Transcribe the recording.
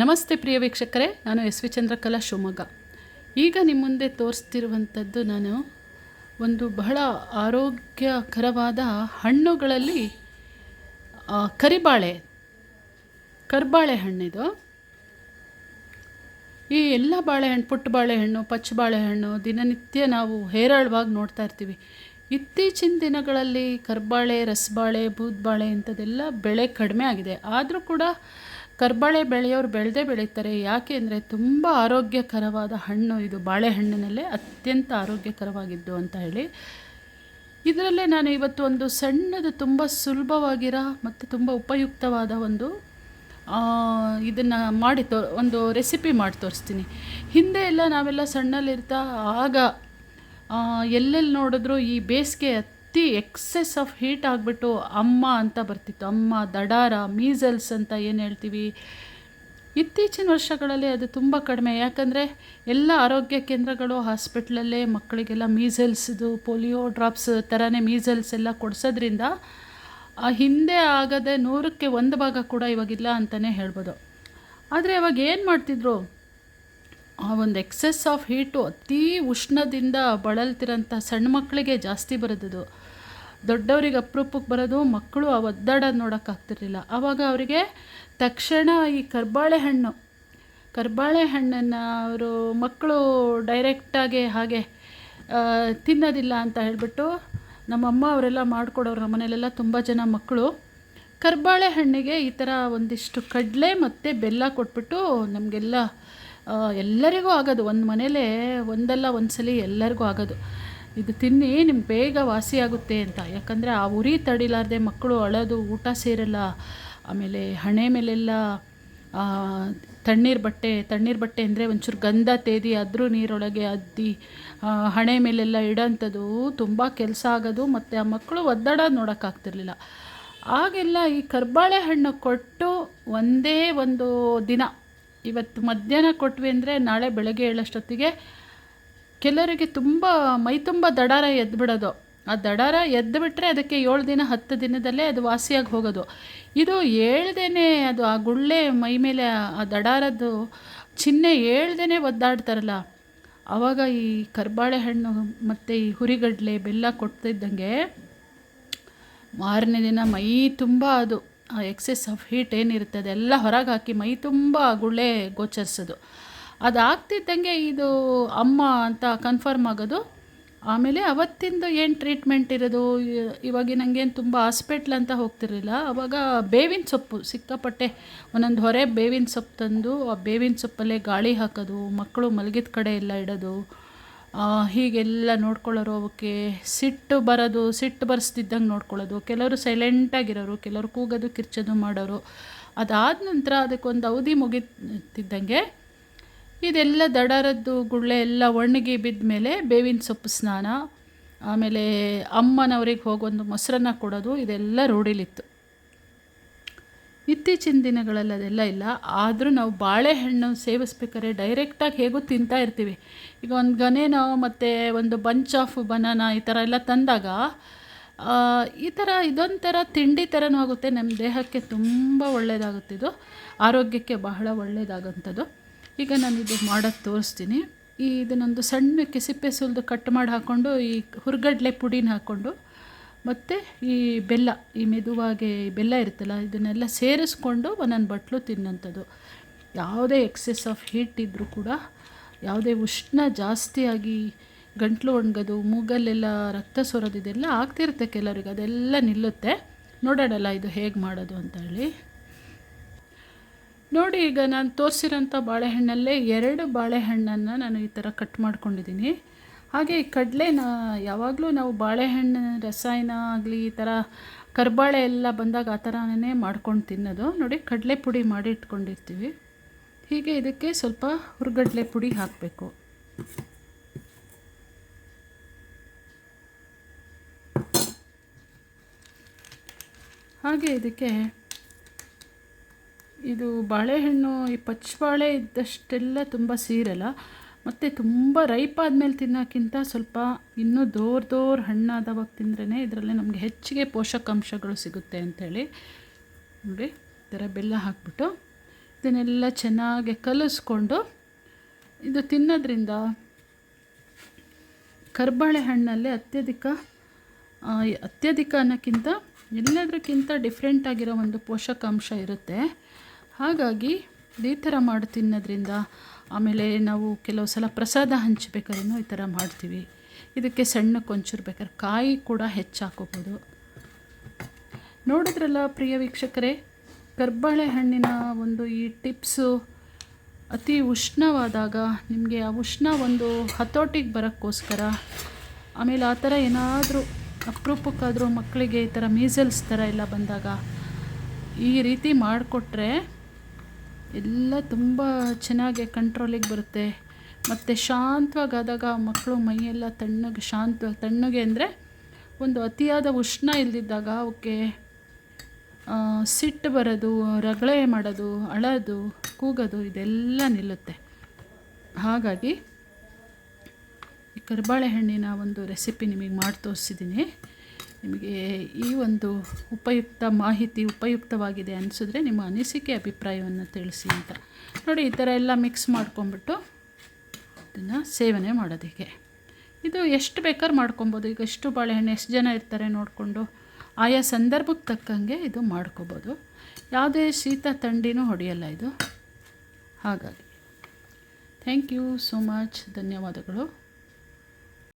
ನಮಸ್ತೆ ಪ್ರಿಯ ವೀಕ್ಷಕರೇ, ನಾನು ಎಸ್ ವಿ ಚಂದ್ರಕಲಾ ಶಿವಮೊಗ್ಗ. ಈಗ ನಿಮ್ಮ ಮುಂದೆ ತೋರಿಸ್ತಿರುವಂಥದ್ದು ನಾನು ಒಂದು ಬಹಳ ಆರೋಗ್ಯಕರವಾದ ಹಣ್ಣುಗಳಲ್ಲಿ ಕರಿಬಾಳೆ, ಕರ್ಬಾಳೆ ಹಣ್ಣಿದು. ಈ ಎಲ್ಲ ಬಾಳೆಹಣ್ಣು ಪುಟ್ಟ ಬಾಳೆಹಣ್ಣು ಪಚ್ಚ ಬಾಳೆಹಣ್ಣು ದಿನನಿತ್ಯ ನಾವು ಹೇರಳವಾಗಿ ನೋಡ್ತಾ ಇರ್ತೀವಿ. ಇತ್ತೀಚಿನ ದಿನಗಳಲ್ಲಿ ಕರ್ಬಾಳೆ, ರಸಬಾಳೆ ಬೂದ್ಬಾಳೆ ಇಂಥದ್ದೆಲ್ಲ ಬೆಳೆ ಕಡಿಮೆ ಆಗಿದೆ. ಆದರೂ ಕೂಡ ಕರ್ಬಾಳೆ ಬೆಳೆಯೋರು ಬೆಳೆದೇ ಬೆಳೀತಾರೆ. ಯಾಕೆ ಅಂದರೆ ತುಂಬ ಆರೋಗ್ಯಕರವಾದ ಹಣ್ಣು ಇದು. ಬಾಳೆಹಣ್ಣಿನಲ್ಲೇ ಅತ್ಯಂತ ಆರೋಗ್ಯಕರವಾಗಿದ್ದು ಅಂತ ಹೇಳಿ. ಇದರಲ್ಲೇ ನಾನು ಇವತ್ತು ಒಂದು ಸಣ್ಣದು ತುಂಬ ಸುಲಭವಾಗಿರೋ ಮತ್ತು ತುಂಬ ಉಪಯುಕ್ತವಾದ ಒಂದು ಇದನ್ನು ಮಾಡಿ ತೋ, ಒಂದು ರೆಸಿಪಿ ಮಾಡಿ ತೋರಿಸ್ತೀನಿ. ಹಿಂದೆ ಎಲ್ಲ ನಾವೆಲ್ಲ ಸಣ್ಣಲ್ಲಿರ್ತಾ ಆಗ ಎಲ್ಲೆಲ್ಲಿ ನೋಡಿದ್ರು ಈ ಬೇಸಿಗೆ ಅತಿ ಎಕ್ಸೆಸ್ ಆಫ್ ಹೀಟ್ ಆಗಿಬಿಟ್ಟು ಅಮ್ಮ ಅಂತ ಬರ್ತಿತ್ತು. ಅಮ್ಮ, ದಡಾರ ಮೀಸಲ್ಸ್ ಅಂತ ಏನು ಹೇಳ್ತೀವಿ? ಇತ್ತೀಚಿನ ವರ್ಷಗಳಲ್ಲಿ ಅದು ತುಂಬ ಕಡಿಮೆ. ಯಾಕಂದರೆ ಎಲ್ಲ ಆರೋಗ್ಯ ಕೇಂದ್ರಗಳು ಹಾಸ್ಪಿಟ್ಲಲ್ಲೇ ಮಕ್ಕಳಿಗೆಲ್ಲ ಮೀಸಲ್ಸ್ದು ಪೋಲಿಯೋ ಡ್ರಾಪ್ಸ್ ಥರನೇ ಮೀಸಲ್ಸ್ ಎಲ್ಲ ಕೊಡಿಸೋದ್ರಿಂದ ಆ ಹಿಂದೆ ಆಗದೆ ನೂರಕ್ಕೆ ಒಂದು ಭಾಗ ಕೂಡ ಇವಾಗಿಲ್ಲ ಅಂತಲೇ ಹೇಳ್ಬೋದು. ಆದರೆ ಇವಾಗ ಏನು ಮಾಡ್ತಿದ್ರು? ಆ ಒಂದು ಎಕ್ಸೆಸ್ ಆಫ್ ಹೀಟು ಅತೀ ಉಷ್ಣದಿಂದ ಬಳಲ್ತಿರೋಂಥ ಸಣ್ಣ ಮಕ್ಕಳಿಗೆ ಜಾಸ್ತಿ ಬರೋದದು ದೊಡ್ಡವರಿಗೆ ಅಪರೂಪಕ್ಕೆ ಬರೋದು, ಮಕ್ಕಳು ಆ ಒದ್ದಾಡ ನೋಡೋಕ್ಕಾಗ್ತಿರ್ಲಿಲ್ಲ ಆವಾಗ ಅವರಿಗೆ ತಕ್ಷಣ ಈ ಕರ್ಬಾಳೆ ಹಣ್ಣು, ಕರ್ಬಾಳೆ ಹಣ್ಣನ್ನು ಅವರು ಮಕ್ಕಳು ಡೈರೆಕ್ಟಾಗಿ ಹಾಗೆ ತಿನ್ನೋದಿಲ್ಲ ಅಂತ ಹೇಳಿಬಿಟ್ಟು ನಮ್ಮಮ್ಮ ಅವರೆಲ್ಲ ಮಾಡಿಕೊಡೋರು ನಮ್ಮ ಮನೇಲೆಲ್ಲ ತುಂಬ ಜನ ಮಕ್ಕಳು. ಕರ್ಬಾಳೆ ಹಣ್ಣಿಗೆ ಈ ಥರ ಒಂದಿಷ್ಟು ಕಡಲೆ ಮತ್ತು ಬೆಲ್ಲ ಕೊಟ್ಬಿಟ್ಟು ನಮಗೆಲ್ಲ ಎಲ್ಲರಿಗೂ ಆಗೋದು. ಒಂದು ಮನೇಲೆ ಒಂದಲ್ಲ ಒಂದು ಸಲ ಎಲ್ಲರಿಗೂ ಆಗೋದು. ಇದು ತಿನ್ನಿ ನಿಮ್ಗೆ ಬೇಗ ವಾಸಿಯಾಗುತ್ತೆ ಅಂತ. ಯಾಕಂದರೆ ಆ ಉರಿ ತಡಿಲಾರ್ದೆ ಮಕ್ಕಳು ಅಳೋದು ಊಟ ಸೇರಲ್ಲ, ಆಮೇಲೆ ಹಣೆ ಮೇಲೆಲ್ಲ ತಣ್ಣೀರು ಬಟ್ಟೆ ತಣ್ಣೀರು ಬಟ್ಟೆ ಅಂದರೆ ಒಂಚೂರು ಗಂಧ ತೇದಿ ಅದ್ರ ನೀರೊಳಗೆ ಅದ್ದಿ ಹಣೆ ಮೇಲೆಲ್ಲ ಇಡೋಂಥದ್ದು ತುಂಬ ಕೆಲಸ ಆಗೋದು ಮತ್ತು ಆ ಮಕ್ಕಳು ಒದ್ದಾಡೋದು ನೋಡೋಕ್ಕಾಗ್ತಿರ್ಲಿಲ್ಲ ಆಗೆಲ್ಲ ಈ ಕರ್ಬಾಳೆ ಹಣ್ಣು ಕೊಟ್ಟು ಒಂದೇ ಒಂದು ದಿನ, ಇವತ್ತು ಮಧ್ಯಾಹ್ನ ಕೊಟ್ವಿ ಅಂದರೆ ನಾಳೆ ಬೆಳಗ್ಗೆ ಏಳಷ್ಟೊತ್ತಿಗೆ ಕೆಲವರಿಗೆ ತುಂಬ ಮೈ ತುಂಬ ದಡಾರ ಎದ್ದು ಬಿಡೋದು. ಆ ದಡಾರ ಎದ್ದು ಬಿಟ್ಟರೆ ಅದಕ್ಕೆ ಏಳು ದಿನ, ಹತ್ತು ದಿನದಲ್ಲೇ ಅದು ವಾಸಿಯಾಗಿ ಹೋಗೋದು. ಇದು ಏಳ್ದೇನೆ ಅದು ಆ ಗುಳ್ಳೆ ಮೈ ಮೇಲೆ ಆ ದಡಾರದ್ದು ಚಿಹ್ನೆ ಏಳ್ದೇನೆ ಒದ್ದಾಡ್ತಾರಲ್ಲ ಆವಾಗ ಈ ಕರ್ಬಾಳೆ ಹಣ್ಣು ಮತ್ತು ಈ ಹುರಿಗಡಲೆ ಬೆಲ್ಲ ಕೊಡ್ತಿದ್ದಂಗೆ ಮಾರನೇ ದಿನ ಮೈ ತುಂಬ ಅದು ಎಕ್ಸೆಸ್ ಆಫ್ ಹೀಟ್ ಏನಿರುತ್ತೆ ಅದೆಲ್ಲ ಹೊರಗೆ ಹಾಕಿ ಮೈ ತುಂಬ ಗುಳ್ಳೆ ಗೋಚರಿಸೋದು. ಅದು ಆಗ್ತಿದ್ದಂಗೆ ಇದು ಅಮ್ಮ ಅಂತ ಕನ್ಫರ್ಮ್ ಆಗೋದು. ಆಮೇಲೆ ಅವತ್ತಿಂದು ಏನು ಟ್ರೀಟ್ಮೆಂಟ್ ಇರೋದು? ಇವಾಗಿ ನನಗೇನು ತುಂಬ ಹಾಸ್ಪಿಟ್ಲ್ ಅಂತ ಹೋಗ್ತಿರಲಿಲ್ಲ. ಅವಾಗ ಬೇವಿನ ಸೊಪ್ಪು ಸಿಕ್ಕಾಪಟ್ಟೆ. ಒಂದೊಂದು ಹೊರೆ ಬೇವಿನ ಸೊಪ್ಪು ತಂದು, ಆ ಬೇವಿನ ಸೊಪ್ಪಲ್ಲೇ ಗಾಳಿ ಹಾಕೋದು, ಮಕ್ಕಳು ಮಲಗಿದ ಕಡೆ ಎಲ್ಲ ಇಡೋದು. ಹೀಗೆಲ್ಲ ನೋಡ್ಕೊಳ್ಳೋರು ಅವಕ್ಕೆ ಸಿಟ್ಟು ಬರೋದು, ಸಿಟ್ಟು ಬರೆಸ್ತಿದ್ದಂಗೆ ನೋಡ್ಕೊಳ್ಳೋದು. ಕೆಲವರು ಸೈಲೆಂಟಾಗಿರೋರು ಕೆಲವರು ಕೂಗೋದು, ಕಿರ್ಚೋದು ಮಾಡೋರು. ಅದಾದ ನಂತರ ಅದಕ್ಕೊಂದು ಅವಧಿ ಮುಗಿತಿದ್ದಂಗೆ ಇದೆಲ್ಲ ದಡಾರದ್ದು ಗುಳ್ಳೆ ಎಲ್ಲ ಒಣಗಿ ಬಿದ್ದ ಮೇಲೆ ಬೇವಿನ ಸೊಪ್ಪು ಸ್ನಾನ, ಆಮೇಲೆ ಅಮ್ಮನವ್ರಿಗೆ ಹೋಗೊಂದು ಮೊಸರನ್ನ ಕೊಡೋದು, ಇದೆಲ್ಲ ರೂಢಿಲಿತ್ತು. ಇತ್ತೀಚಿನ ದಿನಗಳಲ್ಲಿ ಅದೆಲ್ಲ ಇಲ್ಲ. ಆದರೂ ನಾವು ಬಾಳೆಹಣ್ಣು ಸೇವಿಸ್ಬೇಕಾದ್ರೆ ಡೈರೆಕ್ಟಾಗಿ ಹೇಗೂ ತಿಂತಾ ಇರ್ತೀವಿ. ಈಗ ಒಂದು ಗನೇನೋ ಮತ್ತು ಒಂದು ಬಂಚ್ ಆಫ್ ಬನಾನಾ ಈ ಥರ ಎಲ್ಲ ತಂದಾಗ ಈ ಥರ ಇದೊಂಥರ ತಿಂಡಿ ಥರನೂ ಆಗುತ್ತೆ. ನಮ್ಮ ದೇಹಕ್ಕೆ ತುಂಬ ಒಳ್ಳೆಯದಾಗುತ್ತಿದ್ದು ಆರೋಗ್ಯಕ್ಕೆ ಬಹಳ ಒಳ್ಳೆಯದಾಗಂಥದ್ದು ಈಗ ನಾನು ಇದು ಮಾಡೋದು ತೋರಿಸ್ತೀನಿ. ಈ ಇದನ್ನೊಂದು ಸಣ್ಣಕ್ಕೆ ಸಿಪ್ಪೆ ಸುಲಿದು ಕಟ್ ಮಾಡಿ ಹಾಕ್ಕೊಂಡು ಈ ಹುರ್ಗಡ್ಲೆ ಪುಡಿನ ಹಾಕ್ಕೊಂಡು ಮತ್ತು ಈ ಬೆಲ್ಲ, ಈ ಮೆದುವಾಗೆ ಬೆಲ್ಲ ಇರುತ್ತಲ್ಲ, ಇದನ್ನೆಲ್ಲ ಸೇರಿಸ್ಕೊಂಡು ಒಂದೊಂದು ಬಟ್ಲು ತಿನ್ನೋಂಥದ್ದು. ಯಾವುದೇ ಎಕ್ಸೆಸ್ ಆಫ್ ಹೀಟ್ ಇದ್ದರೂ ಕೂಡ, ಯಾವುದೇ ಉಷ್ಣ ಜಾಸ್ತಿಯಾಗಿ ಗಂಟ್ಲು ಒಣಗೋದು, ಮೂಗಲ್ಲೆಲ್ಲ ರಕ್ತ ಸೋರೋದು ಇದೆಲ್ಲ ಆಗ್ತಿರುತ್ತೆ ಕೆಲವರಿಗೆ. ಅದೆಲ್ಲ ನಿಲ್ಲುತ್ತೆ. ನೋಡೋಣಲ್ಲ, ಇದು ಹೇಗೆ ಮಾಡೋದು ಅಂತ ಹೇಳಿ. ನೋಡಿ, ಈಗ ನಾನು ತೋರಿಸಿರೋಂಥ ಬಾಳೆಹಣ್ಣಲ್ಲೇ ಎರಡು ಬಾಳೆಹಣ್ಣನ್ನು ನಾನು ಈ ಥರ ಕಟ್ ಮಾಡ್ಕೊಂಡಿದ್ದೀನಿ. ಹಾಗೆ ಈ ಕಡಲೆನ ಯಾವಾಗಲೂ ನಾವು ಬಾಳೆಹಣ್ಣು ರಸಾಯನ ಆಗಲಿ, ಈ ಥರ ಕರ್ಬಾಳೆ ಎಲ್ಲ ಬಂದಾಗ ಆ ಥರನೇ ಮಾಡ್ಕೊಂಡು ತಿನ್ನೋದು. ನೋಡಿ, ಕಡಲೆ ಪುಡಿ ಮಾಡಿ ಇಟ್ಕೊಂಡಿರ್ತೀವಿ. ಹೀಗೆ ಇದಕ್ಕೆ ಸ್ವಲ್ಪ ಹುರ್ಗಡ್ಲೆ ಪುಡಿ ಹಾಕಬೇಕು. ಹಾಗೆ ಇದಕ್ಕೆ ಇದು ಬಾಳೆಹಣ್ಣು, ಈ ಪಚ್ಚಬಾಳೆ ಇದ್ದಷ್ಟೆಲ್ಲ ತುಂಬ ಸೀರಲ್ಲ. ಮತ್ತು ತುಂಬ ರೈಪ್ ಆದಮೇಲೆ ತಿನ್ನೋಕ್ಕಿಂತ ಸ್ವಲ್ಪ ಇನ್ನೂ ದೋರ್ ದೋರ್ ಹಣ್ಣಾದವಾಗ ತಿಂದ್ರೇ ಇದರಲ್ಲಿ ನಮಗೆ ಹೆಚ್ಚಿಗೆ ಪೋಷಕಾಂಶಗಳು ಸಿಗುತ್ತೆ ಅಂಥೇಳಿ ನೋಡಿ, ಈ ಥರ ಬೆಲ್ಲ ಹಾಕ್ಬಿಟ್ಟು ಇದನ್ನೆಲ್ಲ ಚೆನ್ನಾಗಿ ಕಲಿಸ್ಕೊಂಡು ಇದು ತಿನ್ನೋದ್ರಿಂದ ಕರ್ಬಾಳೆ ಹಣ್ಣಲ್ಲಿ ಅತ್ಯಧಿಕ ಅತ್ಯಧಿಕ ಅನ್ನೋಕ್ಕಿಂತ ಎಲ್ಲದಕ್ಕಿಂತ ಡಿಫ್ರೆಂಟ್ ಆಗಿರೋ ಒಂದು ಪೋಷಕಾಂಶ ಇರುತ್ತೆ. ಹಾಗಾಗಿ ಈ ಥರ ಮಾಡಿ ತಿನ್ನೋದ್ರಿಂದ ಆಮೇಲೆ ನಾವು ಕೆಲವು ಸಲ ಪ್ರಸಾದ ಹಂಚಬೇಕಾದ್ರೂ ಈ ಥರ ಮಾಡ್ತೀವಿ. ಇದಕ್ಕೆ ಸಣ್ಣ ಕೊಂಚೂರು ಬೇಕಾದ್ರೆ ಕಾಯಿ ಕೂಡ ಹೆಚ್ಚಾಕೋಬೋದು. ನೋಡಿದ್ರಲ್ಲ ಪ್ರಿಯ ವೀಕ್ಷಕರೇ, ಕರ್ಬಾಳೆ ಹಣ್ಣಿನ ಒಂದು ಈ ಟಿಪ್ಸು ಅತಿ ಉಷ್ಣವಾದಾಗ ನಿಮಗೆ ಆ ಉಷ್ಣ ಒಂದು ಹತೋಟಿಗೆ ಬರೋಕ್ಕೋಸ್ಕರ ಆಮೇಲೆ ಆ ಥರ ಏನಾದರೂ ಅಪರೂಪಕ್ಕಾದರೂ ಮಕ್ಕಳಿಗೆ ಈ ಥರ ಮೀಸಲ್ಸ್ ಥರ ಎಲ್ಲ ಬಂದಾಗ ಈ ರೀತಿ ಮಾಡಿಕೊಟ್ರೆ ಎಲ್ಲ ತುಂಬ ಚೆನ್ನಾಗಿ ಕಂಟ್ರೋಲಿಗೆ ಬರುತ್ತೆ. ಮತ್ತು ಶಾಂತವಾಗಾದಾಗ ಮಕ್ಕಳು ಮೈಯೆಲ್ಲ ತಣ್ಣಗೆ ಶಾಂತ, ತಣ್ಣಗೆ ಅಂದರೆ ಒಂದು ಅತಿಯಾದ ಉಷ್ಣ ಇಲ್ಲದಿದ್ದಾಗ ಅವಕ್ಕೆ ಸಿಟ್ಟು ಬರೋದು, ರಗಳೆ ಮಾಡೋದು, ಅಳೋದು, ಕೂಗೋದು ಇದೆಲ್ಲ ನಿಲ್ಲುತ್ತೆ. ಹಾಗಾಗಿ ಈ ಕರ್ಬಾಳೆ ಹಣ್ಣಿನ ಒಂದು ರೆಸಿಪಿ ನಿಮಗೆ ಮಾಡಿ ತೋರಿಸಿದ್ದೀನಿ ನಿಮಗೆ ಈ ಒಂದು ಉಪಯುಕ್ತ ಮಾಹಿತಿ ಉಪಯುಕ್ತವಾಗಿದೆ ಅನಿಸಿದ್ರೆ ನಿಮ್ಮ ಅನಿಸಿಕೆ ಅಭಿಪ್ರಾಯವನ್ನು ತಿಳಿಸಿ ಅಂತ. ನೋಡಿ, ಈ ಥರ ಎಲ್ಲ ಮಿಕ್ಸ್ ಮಾಡ್ಕೊಂಬಿಟ್ಟು ಇದನ್ನು ಸೇವನೆ ಮಾಡೋದಕ್ಕೆ. ಇದು ಎಷ್ಟು ಬೇಕಾದ್ರೂ ಮಾಡ್ಕೊಬೋದು. ಈಗ ಎಷ್ಟು ಬಾಳೆಹಣ್ಣು, ಎಷ್ಟು ಜನ ಇರ್ತಾರೆ ನೋಡಿಕೊಂಡು ಆಯಾ ಸಂದರ್ಭಕ್ಕೆ ತಕ್ಕಂಗೆ ಇದು ಮಾಡ್ಕೋಬೋದು. ಯಾವುದೇ ಶೀತ ಥಂಡಿನೂ ಹೊಡೆಯಲ್ಲ ಇದು. ಹಾಗಾಗಿ ಥ್ಯಾಂಕ್ ಯು ಸೋ ಮಚ್ ಧನ್ಯವಾದಗಳು.